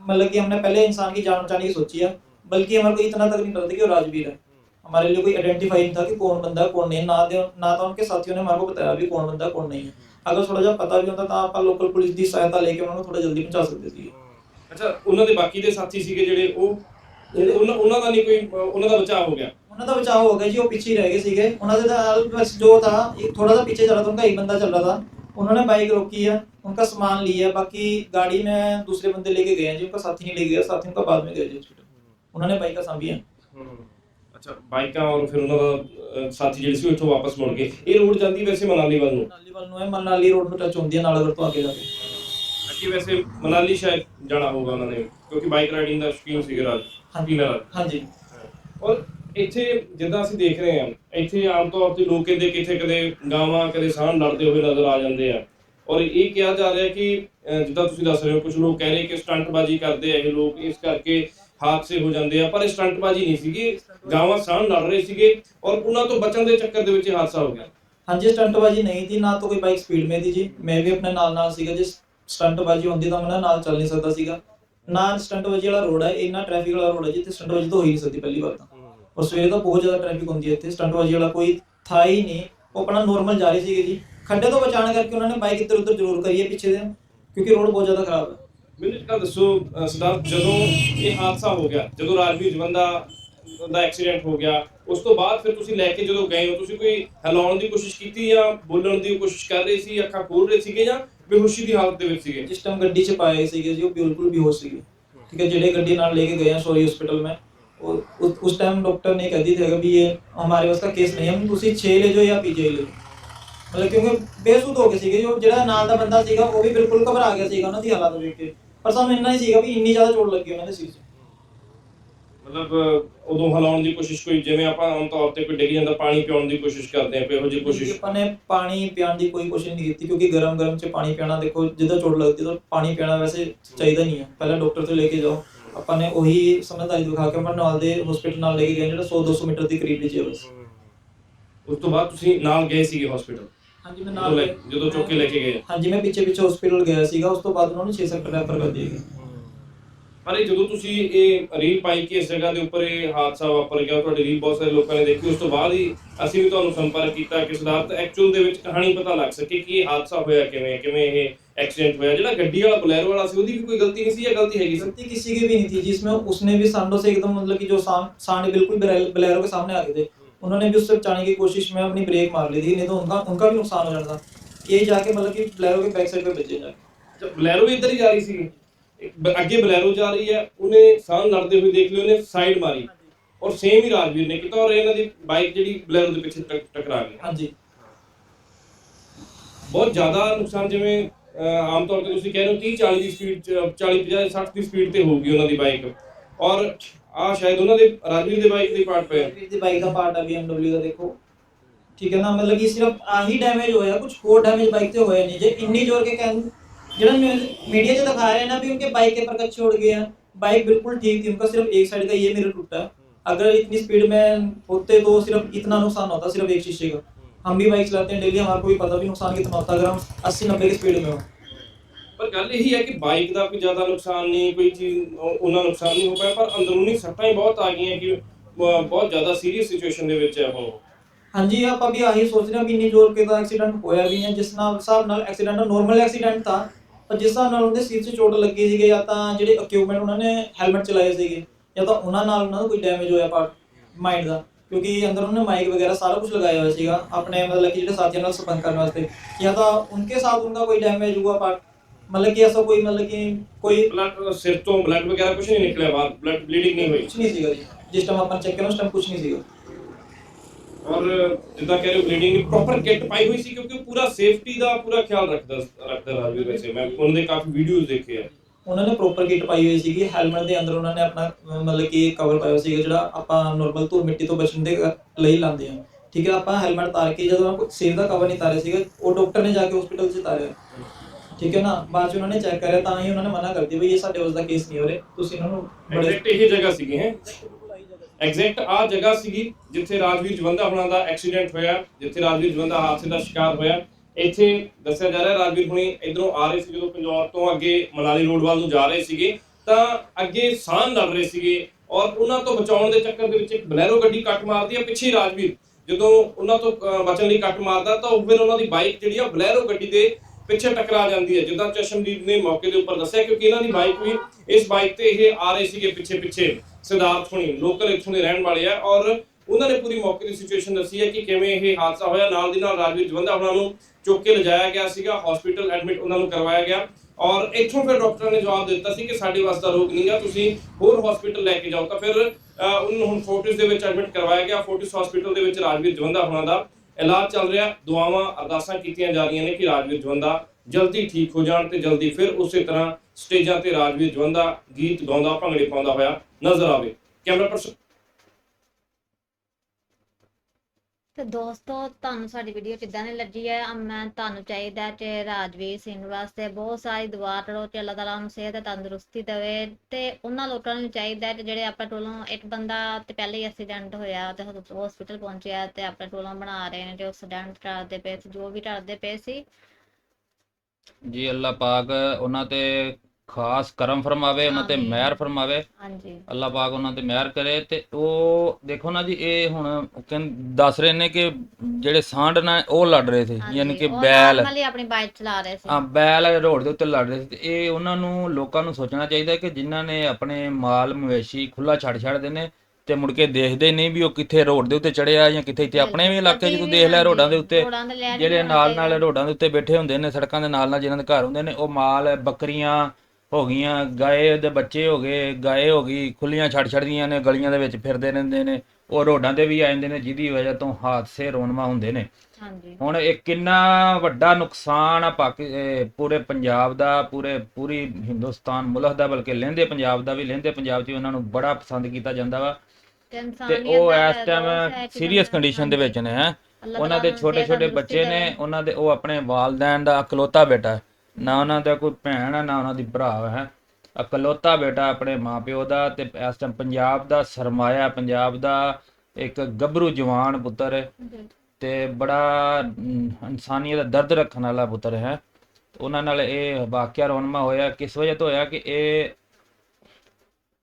मतलब कि हमने पहले इंसान की जान बचाने की सोची है बल्कि हमारे को इतना तक नहीं पता था कि वो राजवीर है हमारे लिए कोई आइडेंटिफाई नहीं था कि कौन बंदा है कौन नहीं ना दे ना तो उनके साथियों ने हमारे को बताया भी कौन बंदा है कौन नहीं है अगर थोड़ा जब पता भी होता तो आप लोकल पुलिस की सहायता लेके उन्होंने थोड़ा जल्दी पहुंचा सकते थे ਅੱਛਾ ਉਹਨਾਂ ਦੇ ਬਾਕੀ ਦੇ ਸਾਥੀ ਸੀਗੇ ਜਿਹੜੇ ਉਹ ਉਹਨਾਂ ਉਹਨਾਂ ਦਾ ਨਹੀਂ ਕੋਈ ਉਹਨਾਂ ਦਾ ਬਚਾਅ ਹੋ ਗਿਆ ਉਹਨਾਂ ਦਾ ਬਚਾਅ ਹੋ ਗਿਆ ਜੀ ਉਹ ਪਿੱਛੇ ਹੀ ਰਹਿ ਗਏ ਸੀਗੇ ਉਹਨਾਂ ਦੇ ਨਾਲ ਬਸ ਜੋ था एक थोड़ा सा पीछे चल रहा था उनका एक बंदा चल रहा था उन्होंने बाइक रोकी है उनका सामान लिया है बाकी गाड़ी में दूसरे बंदे लेके गए हैं जी उनका साथी नहीं लेके गया साथी उनका बाद में गए जी हॉस्पिटल उन्होंने बाइक का सामभी है ਅੱਛਾ ਬਾਈਕਾਂ ਔਰ ਫਿਰ ਉਹਨਾਂ ਦਾ ਸਾਥੀ ਜਿਹੜੇ ਸੀ ਉਹ ਇੱਥੋਂ ਵਾਪਸ ਮੁੜ ਗਏ। ਇਹ ਰੋਡ ਜਾਂਦੀ ਵੈਸੇ ਮਨਾਲੀ ਵੱਲ ਨੂੰ? ਮਨਾਲੀ ਵੱਲ ਨੂੰ ਹੈ ਮਨਾਲੀ ਰੋਡ ਨੂੰ ਟੱਚ ਹੁੰਦੀ ਹੈ ਨਾਲਾਗੜ ਤੋਂ ਅੱਗੇ ਜਾ ਕੇ ਅੱਗੇ ਵੈਸੇ ਮਨਾਲੀ ਸ਼ਾਇਦ ਜਾਣਾ ਹੋਊਗਾ ਉਹਨਾਂ ਨੇ ਕਿਉਂਕਿ ਬਾਈਕ ਰਾਈਡਿੰਗ ਦਾ ਸ਼ੌਕੀਨ ਸੀਗੇ ਰਾਜ ਹਾਂਜੀ। ਨਾਲ ਹਾਂਜੀ। ਔਰ ਇੱਥੇ ਜਿੱਦਾਂ ਅਸੀਂ ਦੇਖ ਰਹੇ ਹਾਂ ਇੱਥੇ ਆਮ ਤੌਰ ਤੇ ਲੋਕ ਕਹਿੰਦੇ ਕਿਥੇ ਕਦੇ ਗਾਵਾਂ ਕਦੇ ਸਾਹ ਲੜਦੇ ਹੋਏ ਨਜ਼ਰ ਆ ਜਾਂਦੇ ਆ। ਔਰ ਇਹ ਕਿਹਾ ਜਾ ਰਿਹਾ ਕਿ ਜਿੱਦਾਂ ਤੁਸੀਂ ਦੱਸ ਰਹੇ ਹੋ ਕੁਝ ਲੋਕ ਕਹਿ ਰਹੇ ਕਿ ਸਟੰਟਬਾਜ਼ੀ ਕਰਦੇ ਆ ਇਹ ਲੋਕ ਇਸ ਕਰਕੇ ਹਾਦਸੇ ਹੋ ਜਾਂਦੇ ਆ, ਪਰ ਇਹ ਸਟੰਟਬਾਜ਼ੀ ਨਹੀਂ ਸੀਗੀ। ਗਾਵਾਂ ਸਾਹ ਲੜ ਰਹੇ ਸੀਗੇ ਔਰ ਉਹਨਾਂ ਤੋਂ ਬਚਣ ਦੇ ਚੱਕਰ ਦੇ ਵਿੱਚ ਇਹ ਹਾਦਸਾ ਹੋ ਗਿਆ। ਹਾਂਜੀ ਸਟੰਟਬਾਜ਼ੀ ਨਹੀਂ ਸੀ, ਨਾ ਤਾਂ ਕੋਈ ਬਾਈਕ ਸਪੀਡ ਮੇ ਦੀ ਜੀ। ਮੈਂ ਵੀ ਆਪਣੇ ਨਾਲ ਨਾਲ ਸੀਗਾ, ਜੇ ਸਟੰਟਬਾਜ਼ੀ ਹੁੰਦੀ ਤਾਂ ਮੈਂ ਨਾਲ ਚੱਲ ਨਹੀਂ ਸਕਦਾ ਸੀਗਾ। ਨਾ ਸਟੰਟਬਾਜ਼ੀ ਵਾਲਾ ਰੋਡ ਹੈ, ਇੰਨਾ ਟ੍ਰੈਫਿਕ ਵਾਲਾ ਰੋਡ ਹੈ ਜਿੱਥੇ ਸਟੰਟਬਾਜ਼ੀ ਤਾਂ ਹੋ ਹੀ ਨਹੀਂ ਸਕਦੀ ਪਹਿਲੀ ਵਾਰ ਤਾਂ। ਔਰ ਸਵੇਰੇ ਤਾਂ ਬਹੁਤ ਜ਼ਿਆਦਾ ਟ੍ਰੈਫਿਕ ਹੁੰਦੀ ਹੈ ਇੱਥੇ। ਸਟੰਟਬਾਜ਼ੀ ਵਾਲਾ ਕੋਈ ਥਾ ਹੀ ਨਹੀਂ। ਉਹ ਆਪਣਾ ਨੋਰਮਲ ਜਾ ਰਹੀ ਸੀਗੀ ਜੀ। ਖੱਡੇ ਤੋਂ ਬਚਾਣ ਕਰਕੇ ਉਹਨਾਂ ਨੇ ਬਾਈਕ ਇੱਧਰ ਉੱਧਰ ਜ਼ਰੂਰ ਕਰੀ ਪਿੱਛੇ ਦੇ। ਕਿਉਂਕਿ ਰੋਡ ਬਹੁਤ ਜ਼ਿਆਦਾ ਖਰਾਬ ਹੈ। ਮੈਨੂੰ ਇੱਕ ਗੱਲ ਦੱਸੋ ਅਹ ਸਿਧਾਰਥ ਜਦੋਂ ਇਹ ਹਾਦਸਾ ਹੋ ਗਿਆ ਜਦੋਂ ਰਾਜਵੀਰ ਜਵੰਦਾ ਦਾ ਐਕਸੀਡੈਂਟ ਹੋ ਗਿਆ ਉਸ ਤੋਂ ਬਾਅਦ ਫਿਰ ਤੁਸੀਂ ਲੈ ਕੇ ਜਦੋਂ ਗਏ ਹੋ ਤੁਸੀਂ ਕੋਈ ਹਿਲਾਉਣ ਦੀ ਕੋਸ਼ਿਸ਼ ਕੀਤੀ ਜਾਂ ਬੋਲਣ ਦੀ ਕੋਸ਼ਿਸ਼ ਕਰ ਰਹੇ ਸੀ ਅੱਖਾਂ ਖੋਲ ਰਹੇ ਸੀਗੇ ਜਾਂ ਬੇਹੋਸ਼ੀ ਦੀ ਹਾਲਤ ਦੇ ਵਿੱਚ ਸੀਗੇ ਜਿਸ ਟਾਈਮ ਗੱਡੀ 'ਚ ਪਾਏ ਸੀਗੇ ਜੀ ਉਹ ਬਿਲਕੁਲ ਬੇਹੋਸ਼ ਸੀਗੇ ਠੀਕ ਹੈ ਜਿਹੜੇ ਗੱਡੀ ਨਾਲ ਲੈ ਕੇ गए हैं सॉरी हॉस्पिटल में और उस उस टाइम डॉक्टर ने कह दी थी कि ये हमारे पास का केस नहीं है हम ਤੁਸੀਂ 6 ਲੈ ਜਾਓ ਜਾਂ ਪੀਜੇ ਲੈ ਜਾਓ ਮਤਲਬ ਕਿਉਂਕਿ ਬੇਸੁੱਧ ਹੋ ਗਏ ਸੀਗੇ ਜੋ ਜਿਹੜਾ ਨਾਲ ਦਾ ਬੰਦਾ ਸੀਗਾ ਉਹ ਵੀ ਬਿਲਕੁਲ ਘਬਰਾ ਗਿਆ ਸੀਗਾ ਉਹਨਾਂ ਦੀ ਹਾਲਤ ਦੇਖ ਕੇ ਪਰ ਸਾਨੂੰ ਇੰਨਾ ਹੀ ਸੀਗਾ ਵੀ ਇੰਨੀ ਜ਼ਿਆਦਾ ਚੋਟ ਲੱਗੀ ਉਹਨਾਂ ਦੇ ਸਿਰ 'ਚ। ਮਤਲਬ ਉਦੋਂ ਹਿਲਾਉਣ ਦੀ ਕੋਸ਼ਿਸ਼ ਕੋਈ ਜਿਵੇਂ ਆਪਾਂ ਆਮ ਤੌਰ ਤੇ ਕੋਈ ਡਿੱਗ ਜਾਂਦਾ ਪਾਣੀ ਪਿਆਉਣ ਦੀ ਕੋਸ਼ਿਸ਼ ਕਰਦੇ ਆ ਕੋਈ ਇਹੋ ਜਿਹੀ ਕੋਸ਼ਿਸ਼। ਆਪਾਂ ਨੇ ਪਾਣੀ ਪਿਆਉਣ ਦੀ ਕੋਈ ਕੋਸ਼ਿਸ਼ ਨਹੀਂ ਕੀਤੀ ਕਿਉਂਕਿ ਗਰਮ ਗਰਮ 'ਚ ਪਾਣੀ ਪਿਆਣਾ ਦੇਖੋ ਜਿੱਦਾਂ ਚੋਟ ਲੱਗਦੀ ਤਾਂ ਪਾਣੀ ਪਿਆਣਾ ਵੈਸੇ ਚਾਹੀਦਾ ਨਹੀਂ ਹੈ। ਪਹਿਲਾਂ ਡਾਕਟਰ ਤੋਂ ਲੈ ਕੇ ਜਾਓ। ਆਪਾਂ ਨੇ ਉਹੀ ਸਮਝਦਾਰੀ ਦਿਖਾ ਕੇ ਆਪਾਂ ਨਾਲ ਦੇ ਹਸਪੀਟਲ ਨਾਲ ਲੈ ਕੇ ਗਏ ਜਿਹੜਾ 100 200 ਮੀਟਰ ਦੀ ਕਰੀਬ ਦੀ ਬਸ ਉਸ ਤੋਂ ਬਾਅਦ ਤੁਸੀਂ ਨਾਲ ਗਏ ਸੀਗੇ ਹਸਪੀਟਲ ਹਾਂਜੀ ਮੈਂ ਜਦੋਂ ਲੈ ਜਦੋਂ ਚੁੱਕ ਕੇ ਲੈ ਕੇ ਗਏ ਹਾਂਜੀ ਮੈਂ ਪਿੱਛੇ ਪਿੱਛੇ ਹਸਪੀਟਲ ਗਿਆ ਸੀਗਾ ਉਸ ਤੋਂ ਬਾਅਦ ਉਹਨਾਂ ਨੂੰ 6 ਸੈਕਟਰ ਰੈਫਰ ਕਰ ਦਿੱਤਾ ਗਿਆ ਪਰ ਇਹ ਜਦੋਂ ਤੁਸੀਂ ਇਹ ਰੀਲ ਪਾਈ ਕਿ ਇਸ ਜਗ੍ਹਾ ਦੇ ਉੱਪਰ ਇਹ ਹਾਦਸਾ ਵਾਪਰ ਗਿਆ ਤੁਹਾਡੀ ਰੀਲ ਬਹੁਤ ਸਾਰੇ ਲੋਕਾਂ ਨੇ ਦੇਖੀ ਉਸ ਤੋਂ ਬਾਅਦ ਹੀ ਅਸੀਂ ਵੀ ਤੁਹਾਨੂੰ ਸੰਪਰਕ ਕੀਤਾ ਕਿ ਸਿਧਾਰਥ ਐਕਚੁਅਲ ਦੇ ਵਿੱਚ ਕਹਾਣੀ ਪਤਾ ਲੱਗ ਸਕੇ ਕਿ ਇਹ ਹਾਦਸਾ ਹੋਇਆ ਕਿਵੇਂ ਕਿਵੇਂ ਇਹ ਐਕਸੀਡੈਂਟ ਹੋਇਆ ਜਿਹੜਾ ਗੱਡੀ ਵਾਲਾ ਬਲੈਰੋ ਵਾਲਾ ਸੀ ਉਹਦੀ ਵੀ ਕੋਈ ਗਲਤੀ ਨਹੀਂ ਸੀ ਜਾਂ ਗਲਤੀ ਹੈਗੀ ਸੀ गलती किसी की भी नहीं थी जिसमें उसने भी सांडो से एकदम मतलब कि जो साम, सामने बिल्कुल बलेरो बलेरो के सामने आ गए थे उन्होंने भी उससे बचाने की कोशिश में अपनी ब्रेक मार ली थी नहीं तो उनका उनका भी नुकसान हो जाना था ये जाके मतलब कि बलेरो के बैक साइड पे बचे जाके ਜਦ ਬਲੈਰੋ ਵੀ ਇੱਧਰ ਹੀ ਜਾ ਰਹੀ ਸੀ ਇੱਕ ਬ- ਅੱਗੇ ਬਲੈਰੋ ਜਾ ਰਹੀ ਹੈ ਉਹਨੇ ਸਾਹ ਲੜਦੇ ਹੋਏ ਦੇਖ ਲਿਓ ਉਹਨੇ ਸਾਈਡ ਮਾਰੀ ਔਰ ਸੇਮ ਹੀ ਰਾਜਵੀਰ ਨੇ ਕੀਤਾ ਔਰ ਇਹਨਾਂ ਦੀ ਬਾਈਕ ਜਿਹੜੀ ਬਲੈਰੋ ਦੇ ਪਿੱਛੇ ਟਕ- ਟਕਰਾ ਗਈ हाँ जी ਬਹੁਤ ਜ਼ਿਆਦਾ ਨੁਕਸਾਨ ਜਿਵੇਂ ਅਹ, ਆਮ ਤੌਰ ਤੇ ਤੁਸੀਂ ਕਹਿ ਰਹੇ ਹੋ 30 40 ਦੀ ਸਪੀਡ 40 50 60 ਦੀ ਸਪੀਡ ਤੇ ਹੋਊਗੀ ਉਹਨਾਂ ਦੀ ਬਾਈਕ ਔਰ ਆ ਸ਼ਾਇਦ ਉਹਨਾਂ ਦੇ ਰਾਜਵੀਰ ਦੇ ਬਾਈਕ ਦੇ ਪਾਰਟ ਪਏ ਆ। ਦੀ ਬਾਈਕ ਦਾ ਪਾਰਟ ਆ BMW ਦਾ ਦੇਖੋ ਠੀਕ ਹੈ ਨਾ ਮਤਲਬ ਕਿ ਸਿਰਫ ਆਹੀ ਡੈਮੇਜ ਹੋਇਆ ਕੁਝ ਹੋਰ ਡੈਮੇਜ ਬਾਈਕ ਤੇ ਹੋਇਆ ਨਹੀਂ ਜੇ ਇੰਨੀ ਜ਼ੋਰ के ਕਹਿੰ ਜਿਹੜਾ मीडिया से दिखा रहे हैं ना भी उनके बाइक के परकच छोड़ गए हैं बाइक बिल्कुल ठीक थी उनका सिर्फ एक साइड का ये मिरर टूटा अगर इतनी स्पीड में होते तो सिर्फ इतना नुकसान होता सिर्फ एक शीशे का हम भी बाइक चलाते हैं डेली हमारे को भी पता भी नुकसान कितना होता अगर हम अस्सी नब्बे की स्पीड में हो ਪਰ ਗੱਲ ਇਹੀ ਹੈ ਕਿ ਬਾਈਕ ਦਾ ਕੋਈ ਜ਼ਿਆਦਾ ਨੁਕਸਾਨ ਨਹੀਂ, ਕੋਈ ਚੀਜ਼ ਉਹਨਾਂ ਨੁਕਸਾਨ ਨਹੀਂ ਹੋ ਪਾਇਆ, ਪਰ ਅੰਦਰੂਨੀ ਸੱਟਾਂ ਹੀ ਬਹੁਤ ਆ ਗਈਆਂ ਕਿ ਬਹੁਤ ਜ਼ਿਆਦਾ ਸੀਰੀਅਸ ਸਿਚੁਏਸ਼ਨ ਦੇ ਵਿੱਚ ਹੈ ਉਹ। ਹਾਂਜੀ, ਆਪਾਂ ਵੀ ਆਹੀ ਸੋਚ ਰਹੇ ਹਾਂ ਕਿ ਇੰਨੀ ਜ਼ੋਰ ਕੇ ਦਾ ਐਕਸੀਡੈਂਟ ਹੋਇਆ ਵੀ ਹੈ, ਜਿਸ ਨਾਲ, ਹਿਸਾਬ ਨਾਲ ਐਕਸੀਡੈਂਟ ਨਾਰਮਲ ਐਕਸੀਡੈਂਟ ਤਾਂ, ਪਰ ਜਿਸ ਨਾਲ ਉਹਦੇ ਸਿਰ 'ਚ ਚੋਟ ਲੱਗੀ ਸੀਗੇ ਜਾਂ ਤਾਂ ਜਿਹੜੇ ਇਕਵਿਪਮੈਂਟ ਉਹਨਾਂ ਨੇ ਹੈਲਮਟ ਚਲਾਏ ਸੀਗੇ, ਜਾਂ ਤਾਂ ਉਹਨਾਂ ਨਾਲ ਉਹਨਾਂ ਦਾ ਕੋਈ ਡੈਮੇਜ ਹੋਇਆ ਪਾਰਟ ਮਾਈਂਡ ਦਾ, ਕਿਉਂਕਿ ਅੰਦਰ ਉਹਨੇ ਮਾਈਕ ਵਗੈਰਾ ਸਾਰਾ ਕੁਝ ਲਗਾਇਆ ਹੋਇਆ ਸੀਗਾ, ਆਪਣੇ ਮਤਲਬ ਕਿ ਜਿਹੜੇ ਸਾਥੀਆਂ ਨਾਲ ਸੰਪਰਕ ਕਰਨ ਵਾਸਤੇ, ਜਾਂ ਤਾਂ ਉਹਨਕੇ ਸਾਥ ਉਹਨਾਂ ਕੋਈ ਡੈਮੇਜ ਹੋਇਆ ਪਾਰਟ ਮਤਲਬ ਕਿ ਐਸਾ ਕੋਈ ਮਤਲਬ ਕਿ ਕੋਈ ਬਲੱਡ ਸਿਰ ਤੋਂ ਬਲੱਡ ਵਗੈਰਾ ਕੁਝ ਨਹੀਂ ਨਿਕਲਿਆ ਬਾਹਰ ਬਲੱਡ ਬਲੀਡਿੰਗ ਨਹੀਂ ਹੋਈ। ਕੁਝ ਨਹੀਂ ਸੀਗਾ ਜੀ। ਜਿਸ ਟਾਈਮ ਆਪਾਂ ਚੈੱਕ ਕਰਨਾ ਉਸ ਟਾਈਮ ਕੁਝ ਨਹੀਂ ਸੀਗਾ। ਔਰ ਜਿੱਦਾਂ ਕਹਿ ਰਹੇ ਬਲੀਡਿੰਗ ਪ੍ਰੋਪਰ ਕਿੱਟ ਪਾਈ ਹੋਈ ਸੀ ਕਿਉਂਕਿ ਪੂਰਾ ਸੇਫਟੀ ਦਾ ਪੂਰਾ ਖਿਆਲ ਰੱਖਦਾ ਰੱਖਦਾ ਰਾਜਵੀਰ ਵੈਸੇ। ਮੈਂ ਉਹਨਾਂ ਦੇ ਕਾਫੀ ਵੀਡੀਓਜ਼ ਦੇਖੇ ਆ। ਉਹਨਾਂ ਨੇ ਪ੍ਰੋਪਰ ਕਿੱਟ ਪਾਈ ਹੋਈ ਸੀਗੀ। ਹੈਲਮਟ ਦੇ ਅੰਦਰ ਉਹਨਾਂ ਨੇ ਆਪਣਾ ਮਤਲਬ ਕਿ ਕਵਰ ਪਾਇਆ ਸੀਗਾ ਜਿਹੜਾ ਆਪਾਂ ਨੋਰਮਲ ਧੂੜ ਮਿੱਟੀ ਤੋਂ ਬਚਣ ਦੇ ਲਈ ਲਾਉਂਦੇ ਆ ਠੀਕ ਹੈ ਆਪਾਂ ਹੈਲਮਟ ਤਾਰ ਕੇ ਜਦੋਂ ਸਿਰ ਦਾ ਕਵਰ ਨਹੀਂ ਤਾਰਿਆ ਸੀਗਾ ਉਹ ਡਾਕਟਰ ਨੇ ਜਾ ਕੇ ਹਸਪੀਟਲ 'ਚ ਤਾਰਿਆ। ਠੀਕ ਹੈ ਨਾ? ਬਾਅਦ 'ਚ ਉਹਨਾਂ ਨੇ ਚੈੱਕ ਕਰਿਆ ਤਾਂ ਹੀ ਉਹਨਾਂ ਨੇ ਮਨਾ ਕਰ ਵੀ ਇਹ ਸਾਡੇ ਉਸ ਦਾ ਕੇਸ ਨਹੀਂ ਹੋ ਰਿਹਾ। ਤੁਸੀਂ ਇਹਨਾਂ ਨੂੰ ਬੜੇ ਐਗਜ਼ੈਕਟ ਇਹ ਜਗ੍ਹਾ ਸੀਗੀ ਹੈ? ਐਗਜ਼ੈਕਟ ਆ ਜਗ੍ਹਾ ਸੀਗੀ ਜਿੱਥੇ ਰਾਜਵੀਰ ਜਵੰਦਾ ਹੁਣਾਂ ਦਾ ਐਕਸੀਡੈਂਟ ਹੋਇਆ ਜਿੱਥੇ ਰਾਜਵੀਰ ਜਵੰਦਾ ਹਾਦਸੇ ਦਾ ਸ਼ਿਕਾਰ ਹੋਇਆ। ਇੱਥੇ ਦੱਸਿਆ ਜਾ ਰਿਹਾ ਰਾਜਵੀਰ ਹੁਣੀ ਇਧਰੋਂ ਆ ਰਹੇ ਸੀ ਜਦੋਂ ਪੰਜੌਰ ਤੋਂ ਅੱਗੇ ਮਨਾਲੀ ਰੋਡ ਵੱਲ ਨੂੰ ਜਾ ਰਹੇ ਸੀਗੇ ਤਾਂ ਅੱਗੇ ਸਾਹ ਲੜ ਰਹੇ ਸੀਗੇ ਔਰ ਉਹਨਾਂ ਤੋਂ ਬਚਾਉਣ ਦੇ ਚੱਕਰ ਦੇ ਵਿੱਚ ਇੱਕ ਬਲੈਰੋ ਗੱਡੀ ਕੱਟ ਮਾਰਦੀ ਆ ਪਿੱਛੇ ਰਾਜਵੀਰ। ਜਦੋਂ ਉਹਨਾਂ ਤੋਂ ਅਹ, ਬਚਣ ਲਈ ਕੱਟ ਮਾਰਦਾ ਤਾਂ ਉਹ ਫਿਰ ਉਹਨਾਂ ਦੀ ਬਾਈਕ ਜਿਹੜੀ ਆ ਬਲੈਰੋ ਗੱਡੀ ਦੇ ਪਿੱਛੇ ਟਕਰਾ ਜਾਂਦੀ ਹੈ। ਜਿੱਦਾਂ ਚਸ਼ਮਦੀਦ ਨੇ ਮੌਕੇ ਦੇ ਉੱਪਰ ਦੱਸਿਆ ਕਿਉਂਕਿ ਇਹਨਾਂ ਦੀ ਬਾਈਕ ਵੀ ਇਸ ਬਾਈਕ ਤੇ ਇਹ ਆ ਰਹੇ ਸੀਗੇ ਪਿੱਛੇ ਪਿੱਛੇ ਸਿਧਾਰਥ ਹੁਣੀ। ਲੋਕਲ ਇੱਥੋਂ ਦੇ ਰਹਿਣ ਵਾਲੇ ਆ ਔਰ ਉਹਨਾਂ ਨੇ ਪੂਰੀ ਮੌਕੇ ਦੀ ਸਿਚੁਏਸ਼ਨ ਦੱਸੀ ਹੈ ਕਿ ਕਿਵੇਂ ਇਹ ਹਾਦਸਾ ਹੋਇਆ। ਨਾਲ ਦੀ ਨਾਲ ਰਾਜਵੀਰ ਜਵੰਦਾ ਉਹਨਾਂ ਨੂੰ ਚੁੱਕ ਕੇ ਲਿਜਾਇਆ ਗਿਆ ਸੀਗਾ। ਹਸਪੀਟਲ ਐਡਮਿਟ ਉਹਨਾਂ ਨੂੰ ਕਰਵਾਇਆ ਗਿਆ। ਔਰ ਇੱਥੋਂ ਫਿਰ ਡਾਕਟਰਾਂ ਨੇ ਜਵਾਬ ਦਿੱਤਾ ਸੀ ਕਿ ਸਾਡੇ ਵਾਸਤੇ ਦਾ ਰੋਗ ਨਹੀਂਗਾ ਤੁਸੀਂ ਹੋਰ ਹਸਪੀਟਲ ਲੈ ਕੇ ਜਾਓ। ਤਾਂ ਫਿਰ ਅਹ, ਉਹਨਾਂ ਨੂੰ ਹੁਣ ਫੋਰਟਿਸ ਦੇ ਵਿੱਚ ਐਡਮਿਟ ਕਰਵਾਇਆ ਗਿਆ। ਫੋਰਟਿਸ ਹਸਪੀਟਲ ਦੇ ਵਿੱਚ ਰਾਜਵੀਰ ਜਵੰਦਾ ਉਹਨਾਂ ਦਾ। ਇਲਾਜ ਚੱਲ ਰਿਹਾ। ਦੁਆਵਾਂ ਅਰਦਾਸਾਂ ਕੀਤੀਆਂ ਜਾ ਰਹੀਆਂ ਨੇ ਕਿ ਰਾਜਵੀਰ ਜਵੰਦਾ ਜਲਦੀ ਠੀਕ ਹੋ ਜਾਣ ਤੇ ਜਲਦੀ ਫਿਰ ਉਸੇ ਤਰ੍ਹਾਂ ਸਟੇਜਾਂ ਤੇ ਰਾਜਵੀਰ ਜਵੰਦਾ ਗੀਤ ਗਾਉਂਦਾ, ਭੰਗੜੇ ਪਾਉਂਦਾ ਹੋਇਆ ਨਜ਼ਰ ਆਵੇ। ਕੈਮਰਾ ਪਰਸਨ ਤੇ ਦੋਸਤੋ, ਤੁਹਾਨੂੰ ਸਾਡੀ ਵੀਡੀਓ ਕਿੱਦਾਂ ਦੀ ਲੱਗੀ ਹੈ? ਮੈਂ ਤੁਹਾਨੂੰ ਚਾਹੀਦਾ ਹੈ ਰਾਜਵੀਰ ਸਿੰਘ ਵਾਸਤੇ ਬਹੁਤ ਸਾਰੀ ਦੁਆ ਕਰੋ ਕਿ ਅੱਲਾਹ ਤਾਲਾ ਉਹਨੂੰ ਸਿਹਤ ਤੇ ਤੰਦਰੁਸਤੀ ਦੇਵੇ ਤੇ ਉਹਨਾਂ ਲੋਕਾਂ ਨੂੰ ਚਾਹੀਦਾ ਹੈ ਜਿਹੜੇ ਆਪਣੇ ਕੋਲੋਂ ਇੱਕ ਬੰਦਾ ਤੇ ਪਹਿਲੇ ਹੀ ਐਕਸੀਡੈਂਟ ਹੋਇਆ ਤੇ ਹਸਪੀਟਲ ਪਹੁੰਚਿਆ ਤੇ ਆਪਣੇ ਕੋਲੋਂ ਬਣਾ ਰਹੇ ਨੇ, ਜੋ ਐਕਸੀਡੈਂਟ ਕਰਦੇ ਪਏ ਸੀ, ਜੋ ਵੀ ਕਰਦੇ ਪਏ ਸੀ। ਜੀ, ਅੱਲਾਹ ਪਾਕ ਉਹਨਾਂ ਤੇ ਖਾਸ ਕਰਮ ਫਰਮਾਵੇ ਉਹਨਾਂ ਤੇ। ਮਿਹਰ ਫਰਮਾਵੇ। ਹਾਂਜੀ। ਅੱਲਾਹ ਪਾਕ ਉਹਨਾਂ ਤੇ ਮਿਹਰ ਕਰੇ ਤੇ ਉਹ ਦੇਖੋ ਨਾ ਜੀ ਇਹ ਹੁਣ ਦੱਸ ਰਹੇ ਨੇ ਕਿ ਜਿਹੜੇ ਸਾਂਢ ਨਾਲ ਉਹ ਲੜ ਰਹੇ ਸੀ ਯਾਨੀ ਕਿ ਬੈਲ। ਨਾਰਮਲੀ ਆਪਣੀ ਬਾਈਕ ਚਲਾ ਰਹੇ ਸੀ। ਆ ਬੈਲ ਰੋਡ ਦੇ ਉੱਤੇ ਲੜ ਰਹੇ ਸੀ ਤੇ ਇਹ ਉਹਨਾਂ ਨੂੰ ਲੋਕਾਂ ਨੂੰ ਸੋਚਣਾ ਚਾਹੀਦਾ ਕਿ ਜਿਨ੍ਹਾਂ ਨੇ ਆਪਣੇ ਮਾਲ ਮਵੇਸ਼ੀ ਖੁੱਲਾ ਛੱਡ ਛੱਡਦੇ ਨੇ ਤੇ ਮੁੜ ਕੇ ਦੇਖਦੇ ਨਹੀਂ ਵੀ ਉਹ ਕਿੱਥੇ ਰੋਡ ਦੇ ਉੱਤੇ ਚੜਿਆ ਜਾਂ ਕਿੱਥੇ ਇੱਥੇ ਆਪਣੇ ਵੀ ਇਲਾਕੇ 'ਚ ਤੂੰ ਦੇਖ ਲੈ ਰੋਡਾਂ ਦੇ ਉੱਤੇ। ਜਿਹੜੇ ਨਾਲ ਨਾਲ ਰੋਡਾਂ ਦੇ ਉੱਤੇ ਬੈਠੇ ਹੁੰਦੇ ਨੇ ਸੜਕਾਂ ਦੇ ਨਾਲ ਨਾਲ ਜਿਨ੍ਹਾਂ ਦੇ ਘਰ ਹੁੰਦੇ ਨੇ ਉਹ ਮਾਲ ਬੱਕਰੀਆਂ ਹੋ ਗਈਆਂ ਗਾਏ ਦੇ ਬੱਚੇ ਹੋ ਗਏ ਗਾਏ ਹੋ ਗਈ ਖੁੱਲੀਆਂ ਛੱਡ ਛੱਡਦੀਆਂ ਨੇ ਗਲੀਆਂ ਦੇ ਵਿੱਚ ਫਿਰਦੇ ਰਹਿੰਦੇ ਨੇ ਉਹ ਰੋਡਾਂ ਤੇ ਵੀ ਆ ਜਾਂਦੇ ਨੇ ਜਿਹਦੀ ਵਜ੍ਹਾ ਤੋਂ ਹਾਦਸੇ ਰੋਣਵਾ ਹੁੰਦੇ ਨੇ। ਹਾਂਜੀ। ਹੁਣ ਇਹ ਕਿੰਨਾ ਵੱਡਾ ਨੁਕਸਾਨ ਆ ਪਾਕਿ ਪੂਰੇ ਪੰਜਾਬ ਦਾ ਪੂਰੇ ਪੂਰੀ ਹਿੰਦੁਸਤਾਨ ਮੁਲਕ ਦਾ ਬਲਕਿ ਲਹਿੰਦੇ ਪੰਜਾਬ ਦਾ ਵੀ ਲਹਿੰਦੇ ਪੰਜਾਬ 'ਚ ਉਹਨਾਂ ਨੂੰ ਬੜਾ ਪਸੰਦ ਕੀਤਾ ਜਾਂਦਾ ਵਾ। ਤੇ ਉਹ ਇਸ ਟਾਈਮ ਸੀਰੀਅਸ ਕੰਡੀਸ਼ਨ ਦੇ ਵਿੱਚ ਨੇ ਹੈ। ਉਹਨਾਂ ਦੇ ਛੋਟੇ ਛੋਟੇ ਬੱਚੇ ਨੇ। ਉਹਨਾਂ ਦੇ ਉਹ ਆਪਣੇ ਵਾਲਦੈਨ ਦਾ ਇਕਲੌਤਾ ਬੇਟਾ ਹੈ। ਨਾ ਉਹਨਾਂ ਦਾ ਕੋਈ ਭੈਣ ਹੈ ਨਾ ਉਹਨਾਂ ਦੀ ਭਰਾ ਹੈ। ਇਕਲੌਤਾ ਬੇਟਾ ਆਪਣੇ ਮਾਪਿਓ ਦਾ ਤੇ ਇਸ ਟਾਈਮ ਪੰਜਾਬ ਦਾ ਸਰਮਾਇਆ, ਪੰਜਾਬ ਦਾ ਇੱਕ ਗੱਭਰੂ ਜਵਾਨ ਪੁੱਤਰ ਹੈ। ਤੇ ਬੜਾ ਇਨਸਾਨੀਅਤ ਦਾ ਦਰਦ ਰੱਖਣ ਵਾਲਾ ਪੁੱਤਰ ਹੈ। ਉਹਨਾਂ ਨਾਲ ਇਹ ਵਾਕਿਆ ਰੋਨਮਾ ਹੋਇਆ, ਕਿਸ ਵਜ੍ਹਾ ਤੋਂ ਹੋਇਆ ਕਿ ਇਹ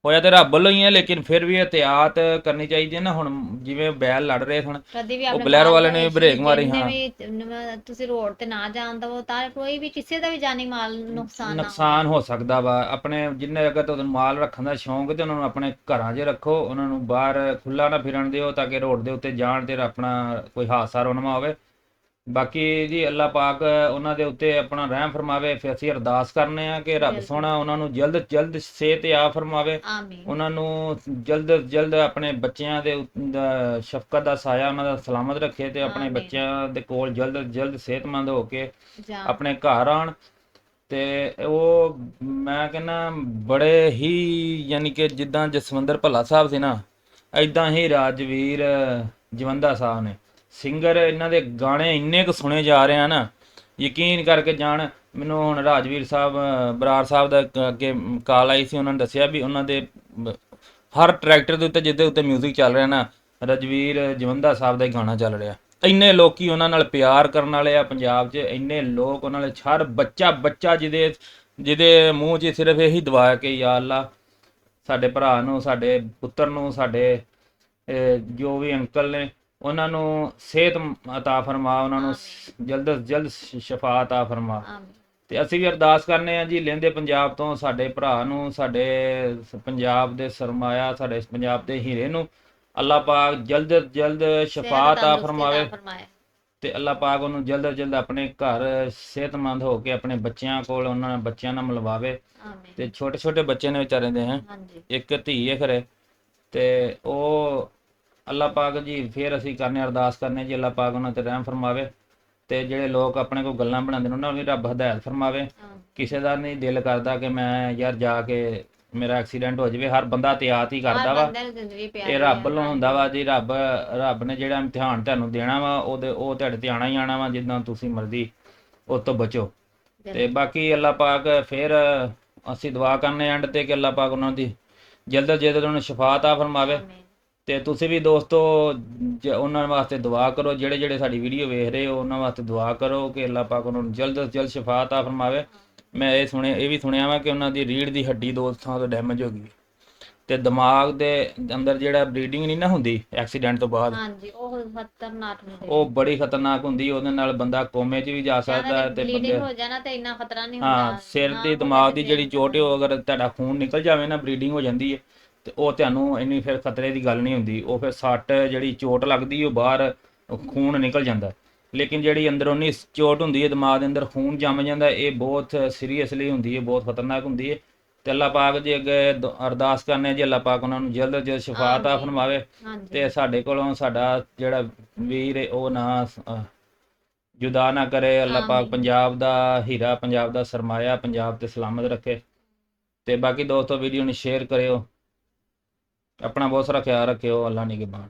ਹੋਇਆ ਤੇ ਰੱਬ ਵੱਲੋਂ ਹੀ ਹੈ ਲੇਕਿਨ ਫਿਰ ਵੀ ਇhtiyat ਕਰਨੀ ਚਾਹੀਦੀ ਹੈ ਨਾ ਹੁਣ ਜਿਵੇਂ ਬੈਲ ਲੜ ਰਹੇ ਕਦੀ ਵੀ ਉਹ ਆਪਣੇ ਬਲੈਰੋ ਵਾਲੇ ਨੇ ਵੀ ਬ੍ਰੇਕ ਮਾਰੀ, ਹਾਂ। ਤੁਸੀਂ ਰੋਡ ਤੇ ਨਾ ਜਾਣ ਦਵੋ ਤਾਂ ਕੋਈ ਵੀ ਕਿਸੇ ਦਾ ਵੀ ਜਾਨੀ ਮਾਲ ਨੁਕਸਾਨ ਨਾ ਨੁਕਸਾਨ ਹੋ ਸਕਦਾ ਵਾ ਆਪਣੇ ਜਿੰਨੇ ਅਗਰ ਤੁਹਾਨੂੰ ਮਾਲ ਰੱਖਣ ਦਾ ਸ਼ੌਂਕ ਤੇ ਉਹਨਾਂ ਨੂੰ ਆਪਣੇ ਘਰਾਂ 'ਚ ਰੱਖੋ ਉਹਨਾਂ ਨੂੰ ਬਾਹਰ ਖੁੱਲਾ ਨਾ ਫਿਰਨ ਦਿਓ ਤਾਂ ਕਿ ਰੋਡ ਦੇ ਉੱਤੇ ਜਾਣ ਤੇ ਆਪਣਾ ਕੋਈ ਹਾਦਸਾ ਰੋਨਮਾ ਹੋਵੇ ਬਾਕੀ ਜੀ ਅੱਲਾਹ ਪਾਕ ਉਹਨਾਂ ਦੇ ਉੱਤੇ ਆਪਣਾ ਰਹਿਮ ਫਰਮਾਵੇ ਫਿਰ ਅਸੀਂ ਅਰਦਾਸ ਕਰਨੇ ਆ ਕਿ ਰੱਬ। ਸੋਹਣਾ ਉਹਨਾਂ ਨੂੰ ਜਲਦ ਜਲਦ ਸਿਹਤ ਆ ਫਰਮਾਵੇ। ਆਮੀਨ। ਉਹਨਾਂ ਨੂੰ ਜਲਦ ਜਲਦ ਆਪਣੇ ਬੱਚਿਆਂ ਦੇ ਸ਼ਫਕਤ ਦਾ ਸਾਇਆ ਉਹਨਾਂ ਦਾ ਸਲਾਮਤ ਰੱਖੇ ਤੇ ਆਪਣੇ। ਬੱਚਿਆਂ ਦੇ ਕੋਲ ਜਲਦ ਜਲਦ ਸਿਹਤਮੰਦ ਹੋ ਕੇ ਆਪਣੇ ਘਰ ਆਣ ਤੇ ਉਹ ਮੈਂ ਕਹਿੰਦਾ ਬੜੇ ਹੀ ਯਾਨੀ ਕਿ ਜਿੱਦਾਂ ਜਸਵੰਦਰ ਭੱਲਾ ਸਾਹਿਬ ਸੀ ਨਾ ਐਦਾਂ ਹੀ ਰਾਜਵੀਰ ਜਵੰਦਾ ਸਾਹਿਬ ਨੇ। ਸਿੰਗਰ ਇਹਨਾਂ ਦੇ ਗਾਣੇ ਇੰਨੇ ਕੁ ਸੁਣੇ ਜਾ ਰਹੇ ਆ ਨਾ ਯਕੀਨ ਕਰਕੇ ਜਾਣ ਮੈਨੂੰ ਹੁਣ ਰਾਜਵੀਰ ਸਾਹਿਬ ਅ, ਬਰਾੜ ਸਾਹਿਬ ਦਾ ਅੱਗੇ ਕਾਲ ਆਈ ਸੀ ਉਹਨਾਂ ਨੇ ਦੱਸਿਆ ਵੀ ਉਹਨਾਂ ਦੇ ਹਰ ਟਰੈਕਟਰ ਦੇ ਉੱਤੇ ਜਿਹਦੇ ਉੱਤੇ 뮤직 ਚੱਲ ਰਿਹਾ ਨਾ ਰਜਵੀਰ ਜਵੰਦਾ ਸਾਹਿਬ ਦਾ ਗਾਣਾ ਚੱਲ ਰਿਹਾ। ਇੰਨੇ ਲੋਕੀ ਉਹਨਾਂ ਨਾਲ ਪਿਆਰ ਕਰਨ ਵਾਲੇ ਆ ਪੰਜਾਬ 'ਚ ਇੰਨੇ ਲੋਕ ਉਹਨਾਂ ਨਾਲ ਹਰ ਬੱਚਾ ਬੱਚਾ ਜਿਹਦੇ ਜਿਹਦੇ ਮੂੰਹ 'ਚ ਸਿਰਫ ਇਹੀ ਦੁਆ ਹੈ ਕਿ ਯਾ ਅੱਲਾ ਸਾਡੇ ਭਰਾ ਨੂੰ ਸਾਡੇ ਪੁੱਤਰ ਨੂੰ ਸਾਡੇ ਜੋ ਵੀ ਅੰਕਲ ਨੇ ਉਹਨਾਂ ਨੂੰ ਸਿਹਤ عطا ਫਰਮਾ ਉਹਨਾਂ ਨੂੰ ਜਲਦ ਤੋਂ ਜਲਦ ਸ਼ਫਾ عطا ਫਰਮਾ ਆਮੀਨ ਤੇ ਅਸੀਂ ਵੀ ਅਰਦਾਸ ਕਰਨੇ ਆ ਜੀ ਲਹਿੰਦੇ ਪੰਜਾਬ ਤੋਂ ਸਾਡੇ ਭਰਾ ਨੂੰ ਸਾਡੇ ਸ- ਪੰਜਾਬ ਦੇ ਸਰਮਾਇਆ ਸਾਡੇ ਪੰਜਾਬ ਦੇ ਹੀਰੇ ਨੂੰ ਅੱਲਾਹ ਪਾਕ ਜਲਦ ਤੋਂ ਜਲਦ ਸ਼ਫਾ ਸਿਹਤ عطا ਤੰਦਰੁਸਤੀ ਫਰਮਾਵੇ ਅਤਾ ਫਰਮਾਏ ਤੇ ਅੱਲਾਹ ਪਾਕ ਉਹਨੂੰ ਜਲਦ ਤੋਂ ਜਲਦ ਆਪਣੇ ਘਰ ਸਿਹਤਮੰਦ ਹੋ ਕੇ ਆਪਣੇ ਬੱਚਿਆਂ ਕੋਲ ਉਹਨਾਂ ਨਾਲ ਬੱਚਿਆਂ ਨਾਲ ਮਿਲਵਾਵੇ ਆਮੀਨ ਤੇ ਛੋਟੇ ਛੋਟੇ ਬੱਚੇ ਨੇ ਵਿਚਾਰੇ ਦੇ ਹੈ ਹਾਂਜੀ ਇੱਕ ਧੀ ਹੈ ਖਰੇ ਤੇ ਉਹ ਅੱਲਾਹ ਪਾਕ ਜੀ ਫੇਰ ਅਸੀਂ ਕਰਨੇ ਅਰਦਾਸ ਕਰਨੇ ਜੀ ਅੱਲਾਹ ਪਾਕ ਉਹਨਾਂ ਤੇ ਰਹਿਮ ਫਰਮਾਵੇ ਤੇ ਜਿਹੜੇ ਲੋਕ ਆਪਣੇ ਕੋਲ ਗੱਲਾਂ ਬਣਾਉਂਦੇ ਨੇ ਉਹਨਾਂ ਨੂੰ ਰੱਬ ਹਦਾਇਤ ਫਰਮਾਵੇ। ਕਿਸੇ ਦਾ ਨਹੀਂ ਦਿਲ ਕਰਦਾ ਕਿ ਮੈਂ ਯਾਰ ਜਾ ਕੇ ਮੇਰਾ ਐਕਸੀਡੈਂਟ ਹੋ ਜਾਵੇ ਹਰ ਬੰਦਾ ਤਿਆਤ ਹੀ ਕਰਦਾ ਵਾ। ਇਹ ਰੱਬ ਵੱਲੋਂ ਹੁੰਦਾ ਵਾ ਜੀ ਰੱਬ ਰੱਬ ਨੇ ਜਿਹੜਾ ਇਮਤਿਹਾਨ ਤੁਹਾਨੂੰ ਦੇਣਾ ਵਾ ਉਹਦੇ ਉਹ ਤੁਹਾਡੇ ਤੇ ਆਣਾ ਹੀ ਆਣਾ ਵਾ ਜਿੱਦਾਂ ਤੁਸੀਂ ਮਰਜ਼ੀ ਉਸ ਤੋਂ ਬਚੋ। ਤੇ ਬਾਕੀ ਅੱਲਾਹ ਪਾਕ ਫੇਰ ਅਸੀਂ ਦੁਆ ਕਰਨੇ ਐਂਡ ਤੇ ਕਿ ਅੱਲਾਹ ਪਾਕ ਉਹਨਾਂ ਦੀ ਜਲਦ ਜਲਦ ਉਹਨਾਂ ਨੂੰ ਸ਼ਫਾਅਤ ਆ ਫਰਮਾਵੇ। ਤੇ ਤੁਸੀਂ ਵੀ ਦੋਸਤੋ ਉਹਨਾਂ ਵਾਸਤੇ ਦੁਆ ਕਰੋ ਜਿਹੜੇ ਜਿਹੜੇ ਸਾਡੀ ਵੀਡੀਓ ਵੇਖ ਰਹੇ ਹੋ ਉਹਨਾਂ ਵਾਸਤੇ ਦੁਆ ਕਰੋ ਕਿ ਅੱਲਾਹ ਪਾਕ ਉਹਨਾਂ ਨੂੰ ਜਲਦ ਜਲਦ ਸ਼ਿਫਾਅਤ ਆ ਫਰਮਾਵੇ। ਮੈਂ ਇਹ ਸੁਣਿਆ ਇਹ ਵੀ ਸੁਣਿਆ ਵਾ ਕਿ ਉਹਨਾਂ ਦੀ ਰੀੜ ਦੀ ਹੱਡੀ ਦੋਸਤਾਂ ਤੋਂ ਡੈਮੇਜ ਹੋ ਗਈ ਤੇ ਦਿਮਾਗ ਦੇ ਅੰਦਰ ਜਿਹੜਾ ਬਲੀਡਿੰਗ ਨਹੀਂ ਨਾ ਹੁੰਦੀ ਐਕਸੀਡੈਂਟ ਤੋਂ ਬਾਅਦ? ਹਾਂਜੀ ਉਹ ਖਤਰਨਾਕ ਹੁੰਦੀ ਉਹ ਬੜੀ ਖਤਰਨਾਕ ਹੁੰਦੀ ਉਹਦੇ ਨਾਲ ਬੰਦਾ ਕੋਮੇ 'ਚ ਵੀ ਜਾ ਸਕਦਾ ਹੈ ਤੇ ਬਲੀਡਿੰਗ ਹੋ ਜਾਣਾ ਤੇ ਇੰਨਾ ਖਤਰਾ ਨਹੀਂ ਹੁੰਦਾ। ਹਾਂ ਸਿਰ ਦੀ ਦਿਮਾਗ ਦੀ ਜਿਹੜੀ ਚੋਟ ਉਹ ਅਗਰ ਤੁਹਾਡਾ ਖੂਨ ਨਿਕਲ ਜਾਵੇ ਨਾ ਬਲੀਡਿੰਗ ਹੋ ਜਾਂਦੀ ਹੈ। ਤੇ ਉਹ ਤੁਹਾਨੂੰ ਇੰਨੀ ਫਿਰ ਖਤਰੇ ਦੀ ਗੱਲ ਨਹੀਂ ਹੁੰਦੀ। ਉਹ ਫਿਰ ਸੱਟ ਜਿਹੜੀ ਚੋਟ ਲੱਗਦੀ ਉਹ ਬਾਹਰ ਖੂਨ ਨਿਕਲ ਜਾਂਦਾ। ਲੇਕਿਨ ਜਿਹੜੀ ਅੰਦਰੋਂ ਚੋਟ ਹੁੰਦੀ ਹੈ ਦਿਮਾਗ ਦੇ ਅੰਦਰ ਖੂਨ ਜੰਮ ਜਾਂਦਾ ਇਹ ਬਹੁਤ ਸੀਰੀਅਸਲੀ ਹੁੰਦੀ ਹੈ ਬਹੁਤ ਖਤਰਨਾਕ ਹੁੰਦੀ ਹੈ। ਤੇ ਅੱਲਾਹ ਪਾਕ ਜੀ ਅੱਗੇ ਅਰਦਾਸ ਕਰਨੇ ਜੀ ਅੱਲਾਹ ਪਾਕ ਉਹਨਾਂ ਨੂੰ ਜਲਦ ਜਲਦ ਸ਼ਫਾਅਤ ਸ਼ਫਾਤਾ ਫਰਮਾਵੇ। ਤੇ ਸਾਡੇ ਕੋਲੋਂ ਸਾਡਾ ਜਿਹੜਾ ਵੀਰ ਉਹ ਨਾ ਜੁਦਾ ਨਾ ਕਰੇ। ਅੱਲਾਹ ਪਾਕ ਪੰਜਾਬ ਦਾ ਹੀਰਾ ਪੰਜਾਬ ਦਾ ਸਰਮਾਇਆ ਪੰਜਾਬ ਤੇ ਸਲਾਮਤ ਰੱਖੇ। ਤੇ ਬਾਕੀ ਦੋਸਤੋ ਵੀਡੀਓ ਨੂੰ ਸ਼ੇਅਰ ਕਰਿਓ। ਆਪਣਾ ਬਹੁਤ ਸਾਰਾ ਖਿਆਲ ਰੱਖਿਓ ਅੱਲਾਹ ਨਿਗਹਿਬਾਨ